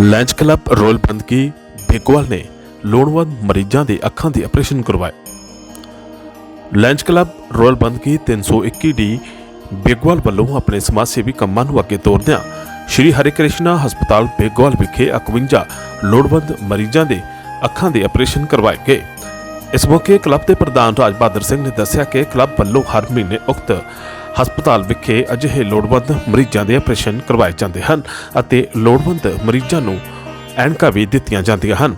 Lunch club role ਬੰਦਗੀ ਬੇਗੋਵਾਲ ਨੇ ਲੋੜਵੰਦ ਮਰੀਜ਼ਾਂ ਦੇ ਅੱਖਾਂ ਦੇ ਆਪਰੇਸ਼ਨ ਕਰਵਾਏ। ਲੰਚ ਕਲੱਬ ਰੋਲ ਬੰਦਗੀ 321 ਡੀ ਬੇਗਵਾਲ ਵੱਲੋਂ ਆਪਣੇ ਸਮਾਜ ਸੇਵੀ ਕੰਮਾਂ ਨੂੰ ਅੱਗੇ ਤੋਰਦਿਆਂ ਸ਼੍ਰੀ ਹਰਿ ਕ੍ਰਿਸ਼ਨਾ ਹਸਪਤਾਲ ਬੇਗਵਾਲ ਵਿਖੇ 51 ਲੋੜਵੰਦ ਮਰੀਜ਼ਾਂ ਦੇ ਅੱਖਾਂ ਦੇ ਆਪਰੇਸ਼ਨ ਕਰਵਾਏ ਗਏ। ਇਸ ਮੌਕੇ ਕਲੱਬ ਦੇ ਪ੍ਰਧਾਨ ਰਾਜ ਬਹਾਦਰ ਸਿੰਘ ਨੇ ਦੱਸਿਆ ਕਿ ਕਲੱਬ ਵੱਲੋਂ ਹਰ ਮਹੀਨੇ ਉਕਤ ਹਸਪਤਾਲ ਵਿਖੇ ਅਜਿਹੇ ਲੋੜਵੰਦ ਮਰੀਜ਼ਾਂ ਦੇ ਆਪਰੇਸ਼ਨ ਕਰਵਾਏ ਜਾਂਦੇ ਹਨ ਅਤੇ ਲੋੜਵੰਦ ਮਰੀਜ਼ਾਂ ਨੂੰ ਐਨਕਾਂ ਵੀ ਦਿੱਤੀਆਂ ਜਾਂਦੀਆਂ ਹਨ।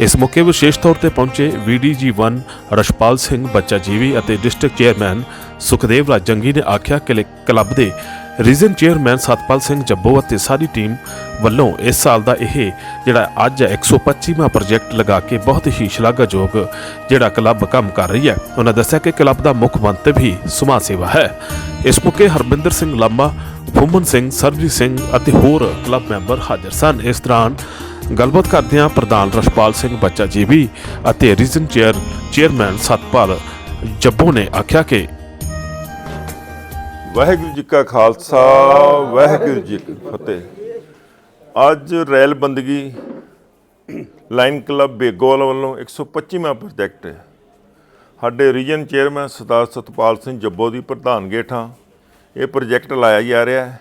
ਇਸ ਮੌਕੇ ਵਿਸ਼ੇਸ਼ ਤੌਰ ਤੇ ਪਹੁੰਚੇ VDG1 ਰਸ਼ਪਾਲ ਸਿੰਘ ਬੱਚਾ ਜੀਵੀ ਅਤੇ ਡਿਸਟ੍ਰਿਕਟ ਚੇਅਰਮੈਨ ਸੁਖਦੇਵ ਰਾਜ ਜੰਗੀ ਨੇ ਆਖਿਆ ਕਿ ਕਲੱਬ ਦੇ ਰੀਜਨ ਚੇਅਰਮੈਨ ਸਤਪਾਲ ਸਿੰਘ ਜੱਬੋ ਅਤੇ ਸਾਰੀ ਟੀਮ ਵੱਲੋਂ ਇਸ ਸਾਲ ਦਾ ਇਹ ਜਿਹੜਾ ਅੱਜ 125ਵਾਂ ਪ੍ਰੋਜੈਕਟ ਲਗਾ ਕੇ ਬਹੁਤ ਹੀ ਸ਼ਲਾਘਾਯੋਗ ਜਿਹੜਾ ਕਲੱਬ ਕੰਮ ਕਰ ਰਹੀ ਹੈ। ਉਹਨਾਂ ਦੱਸਿਆ ਕਿ ਕਲੱਬ ਦਾ ਮੁੱਖ ਮੰਤਵ ਹੀ ਸਮਾਜ ਸੇਵਾ ਹੈ। ਇਸ ਮੌਕੇ ਹਰਮਿੰਦਰ ਸਿੰਘ ਲਾਮਾ ਫੁੰਮਨ ਸਿੰਘ, ਸਰਜੀਤ ਸਿੰਘ ਅਤੇ ਹੋਰ ਕਲੱਬ ਮੈਂਬਰ ਹਾਜ਼ਰ ਸਨ। ਇਸ ਦੌਰਾਨ ਗੱਲਬਾਤ ਕਰਦਿਆਂ ਪ੍ਰਧਾਨ ਰਸ਼ਪਾਲ ਸਿੰਘ ਬੱਚਾ ਜੀਵੀ ਅਤੇ region chair chairman Satpal Jabbo ਨੇ ਆਖਿਆ ਕਿ ਵਾਹਿਗੁਰੂ ਜੀ ਕਾ ਖਾਲਸਾ, ਵਾਹਿਗੁਰੂ ਜੀ ਕੀ ਫਤਿਹ। ਅੱਜ ਰੈਲ ਬੰਦਗੀ ਲਾਈਨ ਕਲੱਬ ਬੇਗੋਵਾਲ ਵੱਲੋਂ 125ਵਾਂ ਪ੍ਰੋਜੈਕਟ ਹੈ। ਸਾਡੇ ਰੀਜਨ ਚੇਅਰਮੈਨ ਸਰਦਾਰ ਸਤਪਾਲ ਸਿੰਘ ਜੱਬੋ ਦੀ ਪ੍ਰਧਾਨਗੀ ਹੇਠਾਂ ਇਹ ਪ੍ਰੋਜੈਕਟ ਲਾਇਆ ਜਾ ਰਿਹਾ ਹੈ।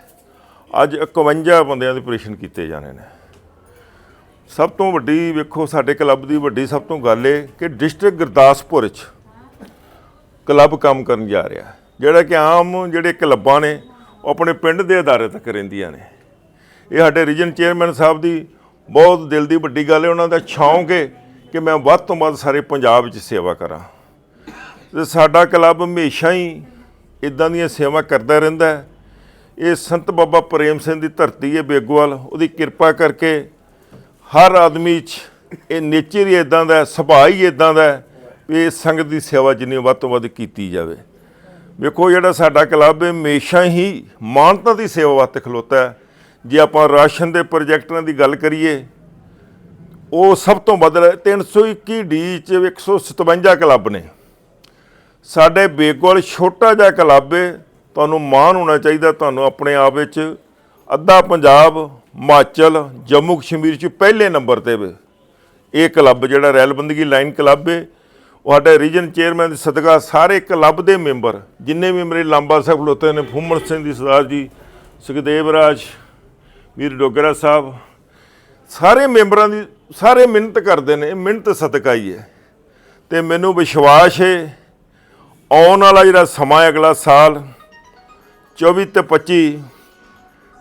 ਅੱਜ 51 ਬੰਦਿਆਂ ਦੇ ਆਪਰੇਸ਼ਨ ਕੀਤੇ ਜਾਣੇ ਨੇ। ਸਭ ਤੋਂ ਵੱਡੀ ਵੇਖੋ, ਸਾਡੇ ਕਲੱਬ ਦੀ ਵੱਡੀ ਸਭ ਤੋਂ ਗੱਲ ਇਹ ਕਿ ਡਿਸਟ੍ਰਿਕਟ ਗੁਰਦਾਸਪੁਰ 'ਚ ਕਲੱਬ ਕੰਮ ਕਰਨ ਜਾ ਰਿਹਾ ਹੈ। ਜਿਹੜਾ ਕਿ ਆਮ ਜਿਹੜੇ ਕਲੱਬਾਂ ਨੇ, ਉਹ ਆਪਣੇ ਪਿੰਡ ਦੇ ਅਦਾਰੇ ਤੱਕ ਰਹਿੰਦੀਆਂ ਨੇ। ਇਹ ਸਾਡੇ ਰੀਜਨ ਚੇਅਰਮੈਨ ਸਾਹਿਬ ਦੀ ਬਹੁਤ ਦਿਲ ਦੀ ਵੱਡੀ ਗੱਲ ਹੈ। ਉਹਨਾਂ ਦਾ ਸ਼ੌਂਕ ਹੈ ਕਿ ਮੈਂ ਵੱਧ ਤੋਂ ਵੱਧ ਸਾਰੇ ਪੰਜਾਬ ਵਿੱਚ ਸੇਵਾ ਕਰਾਂ। ਤੇ ਸਾਡਾ ਕਲੱਬ ਹਮੇਸ਼ਾ ਹੀ ਇਦਾਂ ਦੀਆਂ ਸੇਵਾ ਕਰਦਾ ਰਹਿੰਦਾ ਹੈ। ਇਹ ਸੰਤ ਬਾਬਾ ਪ੍ਰੇਮ ਸਿੰਘ ਦੀ ਧਰਤੀ ਹੈ ਬੇਗੋਵਾਲ। ਉਹਦੀ ਕਿਰਪਾ ਕਰਕੇ ਹਰ ਆਦਮੀ 'ਚ ਇਹ ਨੇਚਰ ਹੀ ਇਦਾਂ ਦਾ ਸੁਭਾਅ ਹੀ ਇਦਾਂ ਦਾ ਵੀ ਇਹ ਸੰਗਤ ਦੀ ਸੇਵਾ ਜਿੰਨੀ ਵੱਧ ਤੋਂ ਵੱਧ ਕੀਤੀ ਜਾਵੇ। ਵੇਖੋ ਜਿਹੜਾ ਸਾਡਾ ਕਲੱਬ ਹੈ, ਹਮੇਸ਼ਾ ਹੀ ਮਾਨਤਾ ਦੀ ਸੇਵਾ ਵਾਸਤੇ ਖਲੋਤਾ ਹੈ। ਜੇ ਆਪਾਂ ਰਾਸ਼ਨ ਦੇ ਪ੍ਰੋਜੈਕਟਾਂ ਦੀ ਗੱਲ ਕਰੀਏ, ਉਹ ਸਭ ਤੋਂ ਵੱਧ 321 ਡੀ ਚ 157 ਕਲੱਬ ਨੇ। ਸਾਡੇ ਬੇਗੋਲ ਛੋਟਾ ਜਿਹਾ ਕਲੱਬ ਹੈ, ਤੁਹਾਨੂੰ ਮਾਣ ਹੋਣਾ ਚਾਹੀਦਾ, ਤੁਹਾਨੂੰ ਆਪਣੇ ਆਪ ਵਿੱਚ ਅੱਧਾ ਪੰਜਾਬ, ਹਿਮਾਚਲ, ਜੰਮੂ ਕਸ਼ਮੀਰ ਚ ਪਹਿਲੇ ਨੰਬਰ ਤੇ ਵੇ। ਇਹ ਕਲੱਬ ਜਿਹੜਾ ਰੈਲਬੰਦਗੀ ਲਾਈਨ ਕਲੱਬ ਹੈ ਉਹ ਸਾਡੇ ਰੀਜਨ ਚੇਅਰਮੈਨ ਦੇ ਸਦਕਾ ਸਾਰੇ ਕਲੱਬ ਦੇ ਮੈਂਬਰ ਜਿੰਨੇ ਵੀ ਮੇਰੇ ਲਾਂਬਾ ਸਾਹਿਬ ਖਲੋਤੇ ਨੇ ਫੁੰਮਣ ਸਿੰਘ ਦੀ ਸਰਦਾਰ ਜੀ, ਸੁਖਦੇਵ ਰਾਜ, ਵੀਰ ਡੋਗਰਾ ਸਾਹਿਬ, ਸਾਰੇ ਮੈਂਬਰਾਂ ਦੀ ਸਾਰੇ ਮਿਹਨਤ ਕਰਦੇ ਨੇ ਮਿਹਨਤ ਸਦਕਾ ਹੀ ਹੈ। ਤੇ ਮੈਨੂੰ ਵਿਸ਼ਵਾਸ ਹੈ, ਆਉਣ ਵਾਲਾ ਜਿਹੜਾ ਸਮਾਂ ਹੈ ਅਗਲਾ ਸਾਲ 24 ਤੇ 25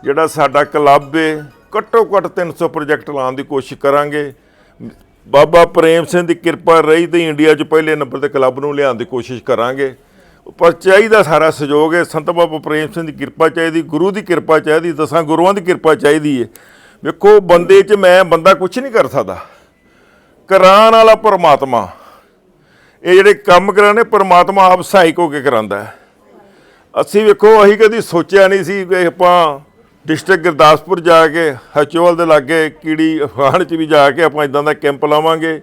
ਜਿਹੜਾ ਸਾਡਾ ਕਲੱਬ ਹੈ, ਘੱਟੋ ਘੱਟ 300 ਪ੍ਰੋਜੈਕਟ ਲਾਉਣ ਦੀ ਕੋਸ਼ਿਸ਼ ਕਰਾਂਗੇ। ਬਾਬਾ ਪ੍ਰੇਮ ਸਿੰਘ ਦੀ ਕਿਰਪਾ ਰਹੀ ਤੇ ਇੰਡੀਆ 'ਚ ਪਹਿਲੇ ਨੰਬਰ ਤੇ ਕਲੱਬ ਨੂੰ ਲਿਆਉਣ ਦੀ ਕੋਸ਼ਿਸ਼ ਕਰਾਂਗੇ। ਪਰ ਚਾਹੀਦਾ ਸਾਰਾ ਸਹਿਯੋਗ ਹੈ। ਸੰਤ ਬਾਬਾ ਪ੍ਰੇਮ ਸਿੰਘ ਦੀ ਕਿਰਪਾ ਚਾਹੀਦੀ, ਗੁਰੂ ਦੀ ਕਿਰਪਾ ਚਾਹੀਦੀ, ਦਸਾਂ ਗੁਰੂਆਂ ਦੀ ਕਿਰਪਾ ਚਾਹੀਦੀ ਹੈ। ਵੇਖੋ, ਬੰਦੇ 'ਚ ਮੈਂ ਬੰਦਾ ਕੁਝ ਨਹੀਂ ਕਰ ਸਕਦਾ। ਕਰਾਉਣ ਵਾਲਾ ਪਰਮਾਤਮਾ। ਇਹ ਜਿਹੜੇ ਕੰਮ ਕਰਾਣੇ ਪਰਮਾਤਮਾ ਆਪ ਸਹਾਇਕ ਹੋ ਕੇ ਕਰਾਂਦਾ ਅਸੀਂ ਵੇਖੋ, ਅਸੀਂ ਕਦੀ ਸੋਚਿਆ ਨਹੀਂ ਸੀ ਕਿ ਆਪਾਂ ਡਿਸਟ੍ਰਿਕਟ ਗੁਰਦਾਸਪੁਰ ਜਾ ਕੇ, ਹਚੋਲ ਦੇ ਲਾਗੇ ਕੀੜੀ ਅਫਗਾਨ ਚ ਵੀ ਜਾ ਕੇ ਆਪਾਂ ਇਦਾਂ ਦਾ ਕੈਂਪ ਲਾਵਾਂਗੇ।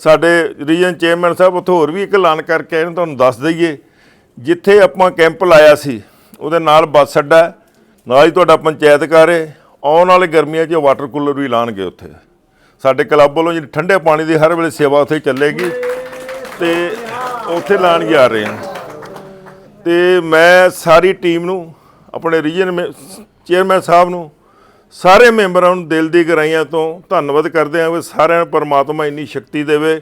ਸਾਡੇ ਰੀਜਨ ਚੇਅਰਮੈਨ ਸਾਹਿਬ ਉੱਥੇ ਹੋਰ ਵੀ ਇੱਕ ਐਲਾਨ ਕਰਕੇ ਆਏ ਨੇ, ਤੁਹਾਨੂੰ ਦੱਸ ਦਈਏ। ਜਿੱਥੇ ਆਪਾਂ ਕੈਂਪ ਲਾਇਆ ਸੀ, ਉਹਦੇ ਨਾਲ ਬੱਸ ਅੱਡਾ ਨਾਲ ਹੀ ਤੁਹਾਡਾ ਪੰਚਾਇਤ ਘਰ ਹੈ। ਆਉਣ ਵਾਲੇ ਗਰਮੀਆਂ 'ਚ ਵਾਟਰ ਕੂਲਰ ਵੀ ਲਾਣਗੇ ਉੱਥੇ। ਸਾਡੇ ਕਲੱਬ ਵੱਲੋਂ ਜਿਹੜੀ ਠੰਡੇ ਪਾਣੀ ਦੀ ਹਰ ਵੇਲੇ ਸੇਵਾ ਉੱਥੇ ਚੱਲੇਗੀ ਤੇ ਉੱਥੇ ਲਾਣ ਜਾ ਰਹੇ ਹਾਂ। ਤੇ ਮੈਂ ਸਾਰੀ ਟੀਮ ਨੂੰ ਆਪਣੇ ਰੀਜਨ ਚੇਅਰਮੈਨ ਸਾਹਿਬ ਨੂੰ, ਸਾਰੇ ਮੈਂਬਰਾਂ ਨੂੰ ਦਿਲ ਦੀ ਗਹਿਰਾਈਆਂ ਤੋਂ ਧੰਨਵਾਦ ਕਰਦੇ ਹਾਂ ਕਿ ਸਾਰਿਆਂ ਨੂੰ ਪਰਮਾਤਮਾ ਇੰਨੀ ਸ਼ਕਤੀ ਦੇਵੇ।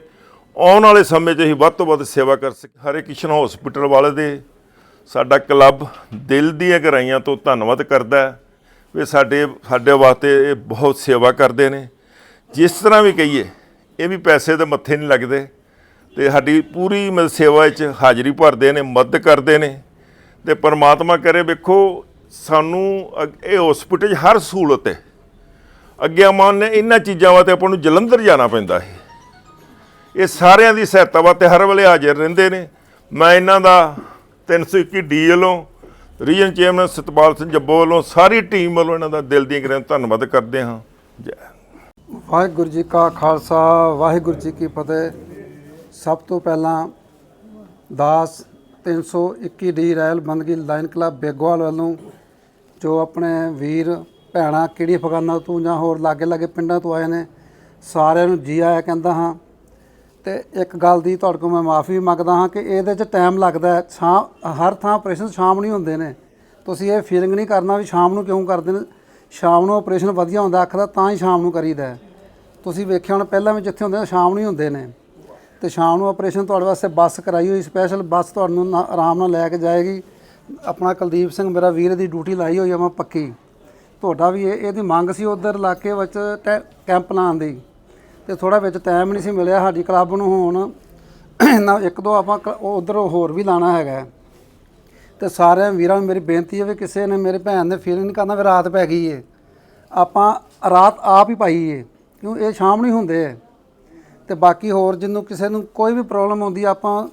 ਆਉਣ ਵਾਲੇ ਸਮੇਂ 'ਚ ਅਸੀਂ ਵੱਧ ਤੋਂ ਵੱਧ ਸੇਵਾ ਕਰ ਸਕ ਹਰੇ ਕ੍ਰਿਸ਼ਨ ਹਸਪੀਟਲ ਵਾਲੇ ਦੇ ਸਾਡਾ ਕਲੱਬ ਦਿਲ ਦੀਆਂ ਗਹਿਰਾਈਆਂ ਤੋਂ ਧੰਨਵਾਦ ਕਰਦਾ ਹੈ ਵੀ ਸਾਡੇ ਸਾਡੇ ਵਾਸਤੇ ਇਹ ਬਹੁਤ ਸੇਵਾ ਕਰਦੇ ਨੇ। ਜਿਸ ਤਰ੍ਹਾਂ ਵੀ ਕਹੀਏ, ਇਹ ਵੀ ਪੈਸੇ ਦੇ ਮੱਥੇ ਨਹੀਂ ਲੱਗਦੇ ਤੇ ਸਾਡੀ ਪੂਰੀ ਮਤਲਬ ਸੇਵਾ ਵਿੱਚ ਹਾਜ਼ਰੀ ਭਰਦੇ ਨੇ, ਮਦਦ ਕਰਦੇ ਨੇ ਤੇ ਪਰਮਾਤਮਾ ਕਰੇ। ਵੇਖੋ ਸਾਨੂੰ ਅਗ- ਇਹ ਹਸਪੀਟਲ 'ਚ ਹਰ ਸਹੂਲਤ ਹੈ। ਅੱਗੇ ਮਾਨ ਨੇ ਇਹਨਾਂ ਚੀਜ਼ਾਂ ਵਾਸਤੇ ਆਪਾਂ ਨੂੰ ਜਲੰਧਰ ਜਾਣਾ ਪੈਂਦਾ ਹੈ। ਇਹ ਸਾਰਿਆਂ ਦੀ ਸਹਾਇਤਾ ਵਾਸਤੇ ਹਰ ਵੇਲੇ ਹਾਜ਼ਰ ਰਹਿੰਦੇ ਨੇ। ਮੈਂ ਇਹਨਾਂ ਦਾ 321 ਡੀ ਵੱਲੋਂ, ਰੀਜਨ ਚੇਅਰਮੈਨ ਸਤਪਾਲ ਸਿੰਘ ਜੱਬੋ ਵੱਲੋਂ ਸਾਰੀ ਟੀਮ ਵੱਲੋਂ ਇਹਨਾਂ ਦਾ ਦਿਲ ਦੀਆਂ ਗਹਿਰਾਈਆਂ ਧੰਨਵਾਦ ਕਰਦੇ ਹਾਂ। ਜੈ ਵਾਹਿਗੁਰੂ ਜੀ ਕਾ ਖਾਲਸਾ, ਵਾਹਿਗੁਰੂ ਜੀ ਕੀ ਫਤਿਹ। ਸਭ ਤੋਂ ਪਹਿਲਾਂ ਦਾਸ 321 ਡੀ ਰੈਲ ਬੰਦਗੀ ਲਾਈਨ ਕਲੱਬ ਬੇਗਵਾਲ ਵੱਲੋਂ ਜੋ ਆਪਣੇ ਵੀਰ, ਭੈਣਾਂ ਕਿਹੜੀ ਅਫਗਾਨਾ ਤੋਂ ਜਾਂ ਹੋਰ ਲਾਗੇ ਲਾਗੇ ਪਿੰਡਾਂ ਤੋਂ ਆਏ ਨੇ, ਸਾਰਿਆਂ ਨੂੰ ਜੀ ਆਇਆ ਕਹਿੰਦਾ ਹਾਂ। ਤੇ ਇੱਕ ਗੱਲ ਦੀ ਤੁਹਾਡੇ ਕੋਲ ਮੈਂ ਮਾਫੀ ਮੰਗਦਾ ਹਾਂ ਕਿ ਇਹਦੇ 'ਚ ਟਾਈਮ ਲੱਗਦਾ ਹੈ ਹਰ ਥਾਂ ਆਪਰੇਸ਼ਨ ਸ਼ਾਮ ਨੂੰ ਹੁੰਦੇ ਨੇ। ਤੁਸੀਂ ਇਹ ਫੀਲਿੰਗ ਨਹੀਂ ਕਰਨਾ ਵੀ ਸ਼ਾਮ ਨੂੰ ਕਿਉਂ ਕਰਦੇ ਨੇ। ਸ਼ਾਮ ਨੂੰ ਆਪਰੇਸ਼ਨ ਵਧੀਆ ਹੁੰਦਾ ਅੱਖ ਦਾ ਤਾਂ ਹੀ ਸ਼ਾਮ ਨੂੰ ਕਰੀਦਾ ਤੁਸੀਂ ਵੇਖਿਆ ਹੁਣ ਪਹਿਲਾਂ ਵੀ ਜਿੱਥੇ ਹੁੰਦੇ ਸ਼ਾਮ ਨੂੰ ਹੀ ਹੁੰਦੇ ਨੇ। ਤੇ ਸ਼ਾਮ ਨੂੰ ਆਪਰੇਸ਼ਨ ਤੁਹਾਡੇ ਵਾਸਤੇ ਬੱਸ ਕਰਾਈ ਹੋਈ ਸਪੈਸ਼ਲ ਬੱਸ ਤੁਹਾਨੂੰ ਨਾ- ਆਰਾਮ ਨਾਲ ਲੈ ਕੇ ਜਾਏਗੀ। ਆਪਣਾ ਕੁਲਦੀਪ ਸਿੰਘ ਮੇਰਾ ਵੀਰ ਦੀ ਡਿਊਟੀ ਲਾਈ ਹੋਈ ਆ ਮੈਂ ਪੱਕੀ। ਤੁਹਾਡਾ ਵੀ ਇਹ ਇਹਦੀ ਮੰਗ ਸੀ ਉਧਰ ਇਲਾਕੇ ਵਿੱਚ ਟੈ- ਕੈਂਪ ਲਾਉਣ ਦੀ। ਤੇ ਥੋੜਾ ਵਿੱਚ ਟਾਈਮ ਨਹੀਂ ਸੀ ਮਿਲਿਆ ਸਾਡੀ ਕਲੱਬ ਨੂੰ ਹੁਣ। ਨਾ ਇੱਕ ਦੋ ਆਪਾਂ ਉਧਰ ਹੋਰ ਵੀ ਲਾਣਾ ਹੈਗਾ। ਹੈ। ਤੇ ਸਾਰਿਆਂ ਵੀਰਾਂ ਨੂੰ ਮੇਰੀ ਬੇਨਤੀ ਹੈ ਵੀ ਕਿਸੇ ਨੇ ਮੇਰੇ ਭੈਣ ਨੇ ਫੀਲ ਨਹੀਂ ਕਰਨਾ, ਵੀ ਰਾਤ ਪੈ ਗਈ ਏ। ਆਪਾਂ ਰਾਤ ਆਪ ਹੀ ਪਾਈ ਏ, ਕਿਉਂ ਇਹ ਸ਼ਾਮ ਨਹੀਂ ਹੁੰਦੇ ਹੈ ਤੇ ਬਾਕੀ ਹੋਰ ਜਿੰਨੂੰ ਕਿਸੇ ਨੂੰ ਕੋਈ ਵੀ ਪ੍ਰੋਬਲਮ ਆਉਂਦੀ ਆਪਾਂ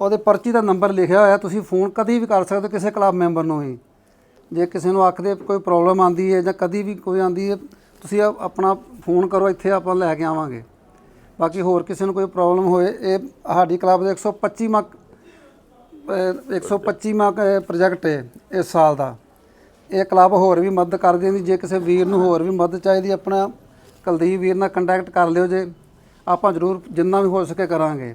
ਉਹਦੇ ਪਰਚੀ ਦਾ ਨੰਬਰ ਲਿਖਿਆ ਹੋਇਆ, ਤੁਸੀਂ ਫੋਨ ਕਦੀ ਵੀ ਕਰ ਸਕਦੇ ਹੋ ਕਿਸੇ ਕਲੱਬ ਮੈਂਬਰ ਨੂੰ ਹੀ ਜੇ ਕਿਸੇ ਨੂੰ ਅੱਖ ਦੇ ਕੋਈ ਪ੍ਰੋਬਲਮ ਆਂਦੀ ਹੈ ਜਾਂ ਕਦੀ ਵੀ ਕੋਈ ਆਂਦੀ ਹੈ, ਤੁਸੀਂ ਆਪਣਾ ਫੋਨ ਕਰੋ, ਇੱਥੇ ਆਪਾਂ ਲੈ ਕੇ ਆਵਾਂਗੇ। ਬਾਕੀ ਹੋਰ ਕਿਸੇ ਨੂੰ ਕੋਈ ਪ੍ਰੋਬਲਮ ਹੋਏ, ਇਹ ਸਾਡੀ ਕਲੱਬ ਦੇ 125 ਮੱਕ 125 ਮਾ ਪ੍ਰੋਜੈਕਟ ਹੈ ਇਸ ਸਾਲ ਦਾ। ਇਹ ਕਲੱਬ ਹੋਰ ਵੀ ਮਦਦ ਕਰ ਦਿੰਦੀ, ਜੇ ਕਿਸੇ ਵੀਰ ਨੂੰ ਹੋਰ ਵੀ ਮਦਦ ਚਾਹੀਦੀ, ਆਪਣਾ ਕੁਲਦੀਪ ਵੀਰ ਨਾਲ ਕੰਟੈਕਟ ਕਰ ਲਿਓ ਜੇ। ਆਪਾਂ ਜ਼ਰੂਰ ਜਿੰਨਾ ਵੀ ਹੋ ਸਕੇ ਕਰਾਂਗੇ।